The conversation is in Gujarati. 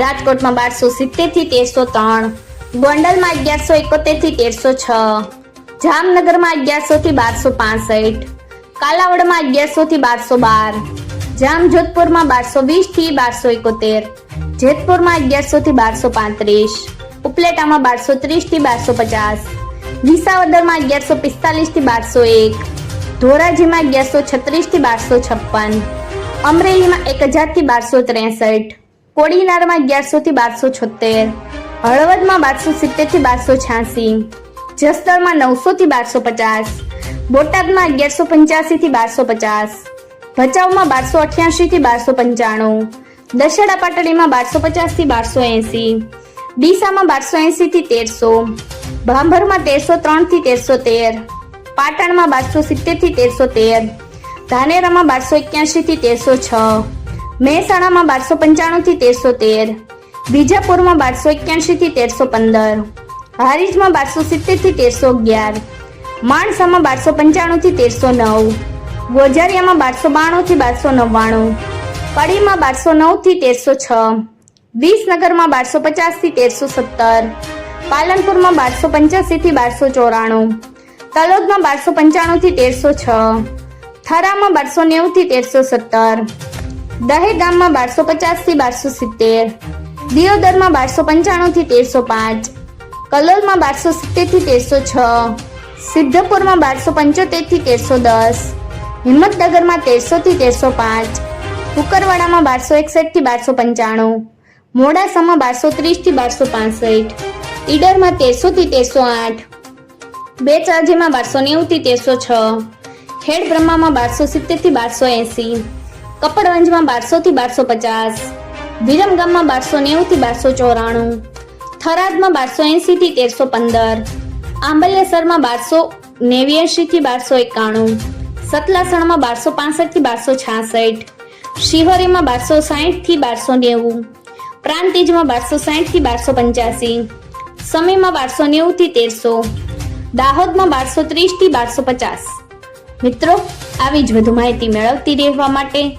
રાજકોટમાં બારસો સિત્તેરથી તેરસો ત્રણ, ગોંડલમાં અગિયારસો એકોતેરથી તેરસો છ, જામનગરમાં અગિયારસો થી બારસો પાસઠ, કાલાવડમાં અગિયારસો થી બારસો બાર, જામજોધપુરમાં બારસો વીસથી બારસો એકોતેર, જેતપુરમાં અગિયારસો થી બારસો પાંત્રીસ, ઉપલેટામાં બારસો ત્રીસથી બારસો પચાસ, વિસાવદરમાં અગિયારસો પિસ્તાલીસથી બારસો એક, ધોરાજીમાં અગિયારસો છત્રીસથી બારસો છપ્પન, અમરેલીમાં એક હજારથી બારસો ત્રેસઠ કોડીનારમાં અગિયારસો થી બારસો છોતેર હળવદમાં બારસો સિત્તેરથી બારસો છ્યાસી જસદણમાં નવસો થી બારસો પચાસ બોટાદમાં અગિયારસો પંચ્યાસી થી બારસો પચાસ ભચાઉમાં બારસો અઠ્યાસી થી બારસો પંચાણું દશેડા પાટડીમાં બારસો પચાસથી બારસો એંસી ડીસામાં બારસો એંસીથી તેરસો, ભાંભરમાં તેરસો ત્રણથી તેરસો તેર પાટણમાં બારસો સિત્તેરથી તેરસો તેર ધાનેરામાં બારસો એક્યાસી થી તેરસો છ મહેસાણામાં બારસો પંચાણું થી તેરસો તેર. બીજાપુરમાં બારસો એક્યાસી થી તેરસો પંદર. હારીજમાં બારસો સિત્તેરથી તેરસો અગિયાર. માણસામાં બારસો પંચાણું થી તેરસો નવ. ગોજારિયામાં બારસો બાણું થી બારસો નવ્વાણું. કડીમાં બારસો નવથી તેરસો છ. વિસનગરમાં બારસો પચાસથી તેરસો સત્તર. પાલનપુરમાં બારસો પંચ્યાસી થી બારસો ચોરાણું. તલોદમાં બારસો પંચાણું થી તેરસો છ. થરામાં બારસો નેવું થી તેરસો સત્તર. દહેગામમાં બારસો પચાસથી બારસો સિત્તેર, દિયોદરમાં બારસો પંચાણું થી તેરસો પાંચ, કલોલમાં બારસો સિત્તેરથી તેરસો છ, સિદ્ધપુરમાં બારસો પંચોતેરથી તેરસો દસ, હિંમતનગરમાં તેરસો થી તેરસો પાંચ, કુકરવાડામાં બારસો એકસઠથી બારસો પંચાણું, મોડાસામાં બારસો ત્રીસથી બારસો પાસઠ, ઈડરમાં તેરસો થી તેરસો આઠ, બેચરાજીમાં બારસો નેવું થી તેરસો છ ખેડ બ્રહ્મામાં બારસો સિત્તેરથી બારસો એંસી કપડવંજમાં બારસો થી બારસો પચાસ વિરમગામમાં બારસો નેવું થી બારસો ચોરાણું થરાદમાં બારસો એંસી થી તેરસો પંદર આંબલિયાસરમાં બારસો નેવ્યાસી થી બારસો એકાણું સતલાસણમાં બારસો પાસઠથી બારસો છાસઠ શિહોરીમાં બારસો સાહીઠથી બારસો નેવું પ્રાંતિજમાં બારસો સાહીઠથી બારસો પંચ્યાસી સમયમાં બારસો નેવું થી તેરસો, દાહોદમાં બારસો ત્રીસથી બારસો પચાસ મિત્રો, આવી જ વધુ માહિતી મેળવતી રહેવા માટે